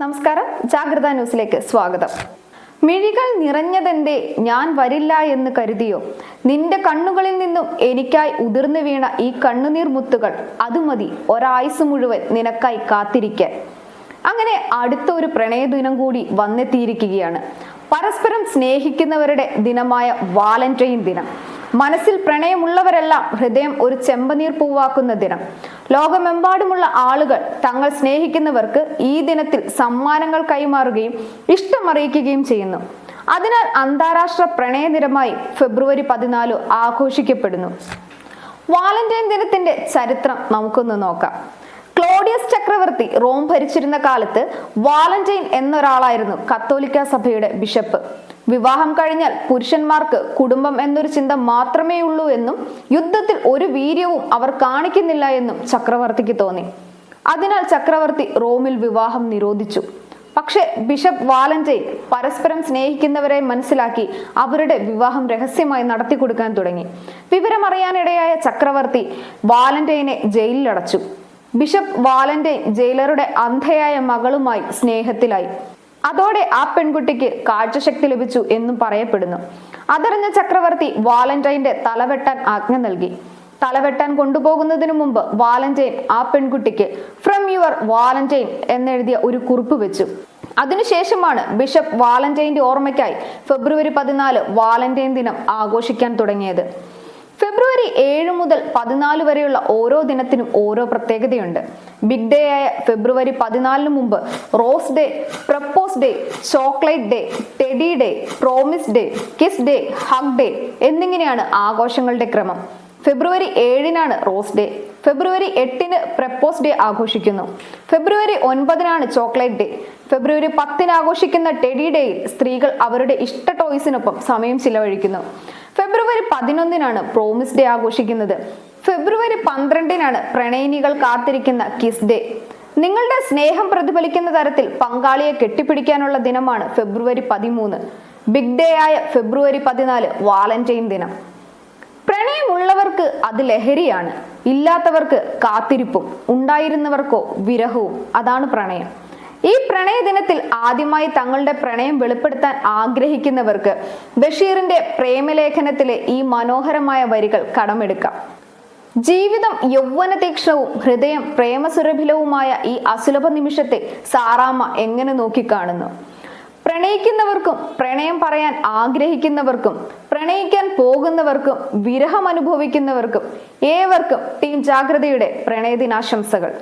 നമസ്കാരം. ജാഗ്രത ന്യൂസിലേക്ക് സ്വാഗതം. മിഴികൾ നിറഞ്ഞതെന്തേ ഞാൻ വരില്ല എന്ന് കരുതിയോ? നിന്റെ കണ്ണുകളിൽ നിന്നും എനിക്കായി ഉതിർന്നു വീണ ഈ കണ്ണുനീർ മുത്തുകൾ അത് മതി ഒരായുസ് മുഴുവൻ നിനക്കായി കാത്തിരിക്കാൻ. അങ്ങനെ അടുത്ത ഒരു പ്രണയദിനം കൂടി വന്നെത്തിയിരിക്കുകയാണ്. പരസ്പരം സ്നേഹിക്കുന്നവരുടെ ദിനമായ വാലന്റൈൻ ദിനം. മനസ്സിൽ പ്രണയമുള്ളവരെല്ലാം ഹൃദയം ഒരു ചെമ്പനീർ പൂവാക്കുന്ന ദിനം. ലോകമെമ്പാടുമുള്ള ആളുകൾ തങ്ങൾ സ്നേഹിക്കുന്നവർക്ക് ഈ ദിനത്തിൽ സമ്മാനങ്ങൾ കൈമാറുകയും ഇഷ്ടമറിയിക്കുകയും ചെയ്യുന്നു. അതിനാൽ അന്താരാഷ്ട്ര പ്രണയ ദിനമായി ഫെബ്രുവരി പതിനാല് ആഘോഷിക്കപ്പെടുന്നു. വാലന്റൈൻ ദിനത്തിന്റെ ചരിത്രം നമുക്കൊന്ന് നോക്കാം. ചക്രവർത്തി റോം ഭരിച്ചിരുന്ന കാലത്ത് വാലന്റൈൻ എന്നൊരാളായിരുന്നു കത്തോലിക്ക സഭയുടെ ബിഷപ്പ്. വിവാഹം കഴിഞ്ഞാൽ പുരുഷന്മാർക്ക് കുടുംബം എന്നൊരു ചിന്ത മാത്രമേ ഉള്ളൂ എന്നും യുദ്ധത്തിൽ ഒരു വീര്യവും അവർ കാണിക്കുന്നില്ല എന്നും ചക്രവർത്തിക്ക് തോന്നി. അതിനാൽ ചക്രവർത്തി റോമിൽ വിവാഹം നിരോധിച്ചു. പക്ഷെ ബിഷപ്പ് വാലന്റൈൻ പരസ്പരം സ്നേഹിക്കുന്നവരെ മനസ്സിലാക്കി അവരുടെ വിവാഹം രഹസ്യമായി നടത്തി കൊടുക്കാൻ തുടങ്ങി. വിവരമറിയാനിടയായ ചക്രവർത്തി വാലന്റൈനെ ജയിലിലടച്ചു. Bishop Valentine ജയിലറുടെ അന്ധയായ മകളുമായി സ്നേഹത്തിലായി. അതോടെ ആ പെൺകുട്ടിക്ക് കാഴ്ചശക്തി ലഭിച്ചു എന്നും പറയപ്പെടുന്നു. അതറിഞ്ഞ ചക്രവർത്തി വാലന്റൈന്റെ തലവെട്ടാൻ ആജ്ഞ നൽകി. തലവെട്ടാൻ കൊണ്ടുപോകുന്നതിനു മുമ്പ് വാലന്റൈൻ ആ പെൺകുട്ടിക്ക് ഫ്രം യുവർ വാലന്റൈൻ എന്നെഴുതിയ ഒരു കുറിപ്പ് വെച്ചു. അതിനുശേഷമാണ് ബിഷപ്പ് വാലന്റൈന്റെ ഓർമ്മയ്ക്കായി ഫെബ്രുവരി പതിനാല് വാലന്റൈൻ ദിനം ആഘോഷിക്കാൻ തുടങ്ങിയത്. ഫെബ്രുവരി ഏഴ് മുതൽ പതിനാല് വരെയുള്ള ഓരോ ദിനത്തിനും ഓരോ പ്രത്യേകതയുണ്ട്. ബിഗ് ഡേ ആയ ഫെബ്രുവരി പതിനാലിന് മുമ്പ് rose day propose day chocolate day teddy day promise day kiss day hug day എന്നിങ്ങനെയാണ് ആഘോഷങ്ങളുടെ ക്രമം. ഫെബ്രുവരി ഏഴിനാണ് റോസ് ഡേ ഫെബ്രുവരി എട്ടിന് പ്രപ്പോസ് ഡേ ആഘോഷിക്കുന്നു. ഫെബ്രുവരി ഒൻപതിനാണ് ചോക്ലേറ്റ് ഡേ ഫെബ്രുവരി പത്തിന് ആഘോഷിക്കുന്ന ടെഡി ഡേയിൽ സ്ത്രീകൾ അവരുടെ ഇഷ്ട ടോയ്സിനൊപ്പം സമയം ചിലവഴിക്കുന്നു. ഫെബ്രുവരി പതിനൊന്നിനാണ് പ്രോമിസ് ഡേ ആഘോഷിക്കുന്നത്. ഫെബ്രുവരി പന്ത്രണ്ടിനാണ് പ്രണയിനികൾ കാത്തിരിക്കുന്ന കിസ് ഡേ നിങ്ങളുടെ സ്നേഹം പ്രതിഫലിക്കുന്ന തരത്തിൽ പങ്കാളിയെ കെട്ടിപ്പിടിക്കാനുള്ള ദിനമാണ് ഫെബ്രുവരി പതിമൂന്ന്. ബിഗ് ഡേ ആയ ഫെബ്രുവരി പതിനാല് വാലന്റൈൻ ദിനം. പ്രണയമുള്ളവർക്ക് അത് ലഹരിയാണ്. ഇല്ലാത്തവർക്ക് കാത്തിരിപ്പും ഉണ്ടായിരുന്നവർക്കോ വിരഹവും. അതാണ് പ്രണയം. ഈ പ്രണയദിനത്തിൽ ആദ്യമായി തങ്ങളുടെ പ്രണയം വെളിപ്പെടുത്താൻ ആഗ്രഹിക്കുന്നവർക്ക് ബഷീറിന്റെ പ്രേമലേഖനത്തിലെ ഈ മനോഹരമായ വരികൾ കടമെടുക്കാം. ജീവിതം യൗവന തീക്ഷ്ണവും ഹൃദയം പ്രേമസുരഭിലവുമായ ഈ അസുലഭ നിമിഷത്തെ സാറാമ്മ എങ്ങനെ നോക്കിക്കാണുന്നു? പ്രണയിക്കുന്നവർക്കും പ്രണയം പറയാൻ ആഗ്രഹിക്കുന്നവർക്കും പ്രണയിക്കാൻ പോകുന്നവർക്കും വിരഹം അനുഭവിക്കുന്നവർക്കും ഏവർക്കും ടീം ജാഗ്രതയുടെ പ്രണയദിനാശംസകൾ.